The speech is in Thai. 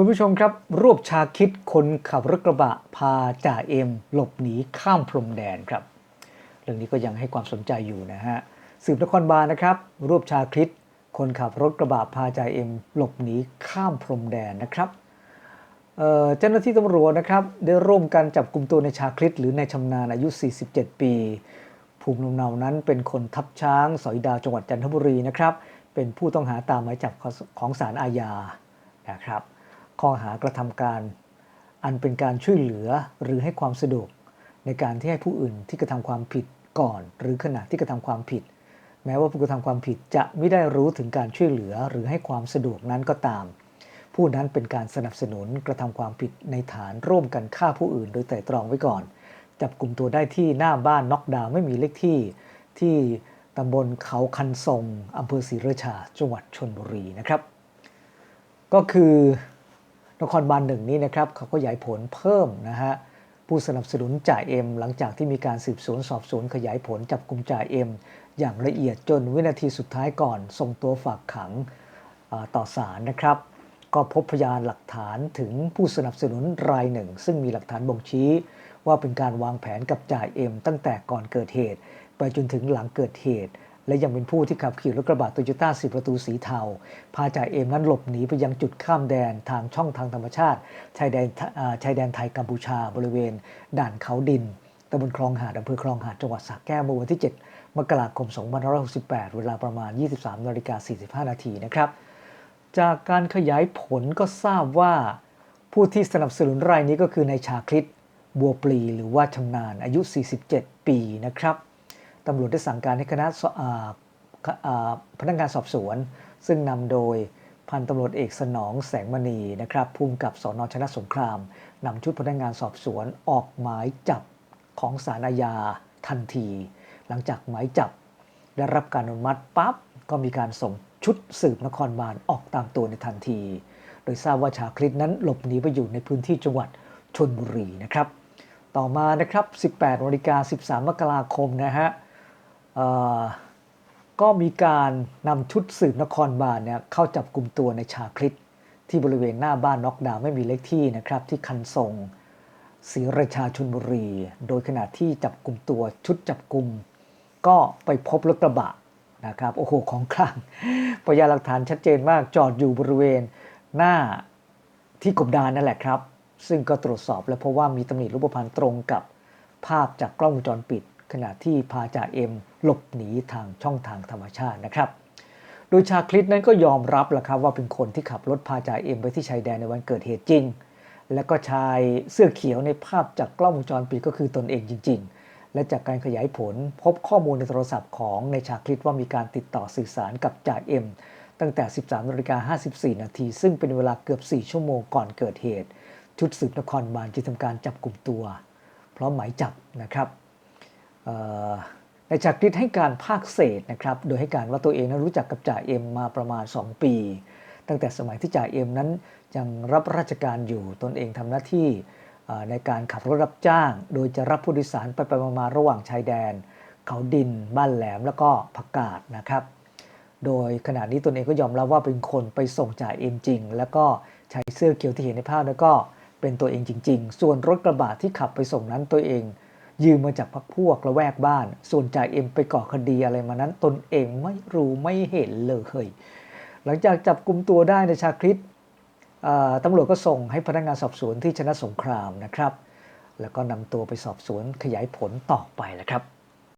คุณผู้ชมครับ รวบชาคิดคนขับรถกระบะพาจ่าเอ็ม หลบหนีข้ามพรมแดนครับ เรื่องนี้ก็ยังให้ความสนใจอยู่นะฮะสืบนครบาลนะครับ รวบชาคริดคนขับรถกระบะพาจ่าเอ็ม หลบหนีข้ามพรมแดนนะครับเจ้าหน้าที่ตำรวจนะครับได้ร่วมกันจับกลุ่มตัวในชาคริดหรือในชำนาญอายุ 47 ปี ภูมิลำเนานั้นเป็นคนทับช้าง สอยดาวจังหวัดจันทบุรีนะครับ เป็นผู้ต้องหาตามหมายจับของศาลอาญานะครับ ข้อหากระทำการ อันเป็นการช่วยเหลือหรือให้ความสะดวก ในการที่ให้ผู้อื่นที่กระทำความผิดก่อน หรือขณะที่กระทำความผิด แม้ว่าผู้กระทำความผิดจะไม่ได้รู้ถึงการช่วยเหลือหรือให้ความสะดวกนั้นก็ตาม ผู้นั้นเป็นการสนับสนุนกระทำความผิดในฐานร่วมกันฆ่าผู้อื่น โดยไตร่ตรองไว้ก่อน จับกลุ่มตัวได้ที่หน้าบ้านน็อกดาวน์ไม่มีเลขที่ที่ตำบลเขาคันทรงอำเภอศรีราชา จังหวัดชนบุรีนะครับ ก็คือ นครบาลหนึ่งนี้นะครับเขาก็ขยายผลเพิ่มนะฮะผู้สนับสนุนจ่าเอ็มหลังจากที่มีการสืบสวนสอบสวนขยายผลจับกลุ่มจ่าเอ็มอย่างละเอียดจนวินาทีสุดท้ายก่อนส่งตัวฝากขังต่อศาลนะครับ ก็พบพยานหลักฐานถึงผู้สนับสนุนรายหนึ่ง ซึ่งมีหลักฐานบ่งชี้ ว่าเป็นการวางแผนกับจ่าเอ็มตั้งแต่ก่อนเกิดเหตุ ไปจนถึงหลังเกิดเหตุ และยังเป็นผู้ที่ขับขี่รถกระบะโตโยต้าสีประตูสีเทา พาจ่าเอ็มนั้นหลบหนีไปยังจุดข้ามแดนทางช่องทางธรรมชาติชายแดนชายแดนไทยกัมพูชาบริเวณ ด่านเขาดินตำบลคลองหาดอำเภอคลองหาดจังหวัดสระแก้วเมื่อวันที่ 7 มกราคม 2568 เวลาประมาณ 23นาฬิกา45 นาทีนะครับ จากการขยายผลก็ทราบว่า ผู้ที่สนับสนุนรายนี้ก็คือนายชาคริตบัวปลีหรือว่าชำนาญอายุ 47 ปีนะครับ ตำรวจได้สั่งการให้คณะพนักงานสอบสวน ซึ่งนำโดยพันตำรวจเอกสนองแสงมณีนะครับภูมิกับสอนอชนะสงครามนำชุดพนักงานสอบสวนออกหมายจับของศาลอาญาทันที หลังจากหมายจับได้รับการอนุมัติปั๊บก็มีการส่งชุดสืบนครบาลออกตามตัวในทันที โดยทราบว่าชาคริตนั้นหลบหนีไปอยู่ในพื้นที่จังหวัดชนบุรีนะครับ ต่อมานะครับ 18นาฬิกา13 มกราคมนะฮะ ก็มีการนำชุดสืบนครบาลเนี่ยเข้าจับกลุ่มตัวในชาคริตที่บริเวณหน้าบ้านน็อกดาวไม่มีเลขที่นะครับ ที่คันทรงศรีราชาชนบุรี โดยขณะที่จับกลุ่มตัวชุดจับกลุ่ม ก็ไปพบรถกระบะนะครับโอ้โหของกลางพยานหลักฐานชัดเจนมากจอดอยู่บริเวณหน้าที่กบดานนั่นแหละครับ ซึ่งก็ตรวจสอบแล้วเพราะว่ามีตำหนิรูปพรรณตรงกับภาพจากกล้องวงจรปิด ขณะที่พาจ่าเอ็ม หลบหนีทางช่องทางธรรมชาตินะครับ โดยชาคลิตนั้นก็ยอมรับแหละครับว่าเป็นคนที่ขับรถพาจ่าเอ็มไปที่ชายแดนในวันเกิดเหตุจริง และก็ชายเสื้อเขียวในภาพจากกล้องวงจรปิดก็คือตนเองจริง ๆ และจากการขยายผลพบข้อมูลในโทรศัพท์ของในชาคลิตว่ามีการติดต่อสื่อสารกับจ่าเอ็มตั้งแต่ 13นาฬิกา54 นาที ซึ่งเป็นเวลาเกือบ 4 ชั่วโมงก่อนเกิดเหตุ ชุดสืบนครบาลจึงทำการจับกลุ่มตัว พร้อมหมายจับนะครับ เอ่อในจากฤทธิ์ให้การภาคเศษนะครับ โดยให้การว่าตัวเองนั้นรู้จักกับจ่าเอ็มมาประมาณ 2 ปี ตั้งแต่สมัยที่จ่าเอ็มนั้นยังรับราชการอยู่ ตนเองทำหน้าที่ในการขับรถรับจ้าง โดยจะรับผู้โดยสารไปไปมาๆระหว่างชายแดน เขาดิน บ้านแหลมแล้วก็ผักกาดนะครับ โดยขณะนี้ตนเองก็ยอมรับว่าเป็นคนไปส่งจ่าเอ็มจริง แล้วก็ใช้เสื้อเขียวที่เห็นในภาพแล้วก็เป็นตัวเองจริง ๆ ส่วนรถกระบะที่ขับไปส่งนั้นตัวเอง ยืมมาจากพักพวกละแวกบ้าน ส่วนจ่าเอ็มไปก่อคดีอะไรมานั้น ตนเองไม่รู้ไม่เห็นเลยหลังจากจับกลุ่มตัวได้ในชาคริตตำรวจก็ส่งให้พนักงานสอบสวนที่ชนะสงครามนะครับ แล้วก็นำตัวไปสอบสวนขยายผลต่อไปแหละครับ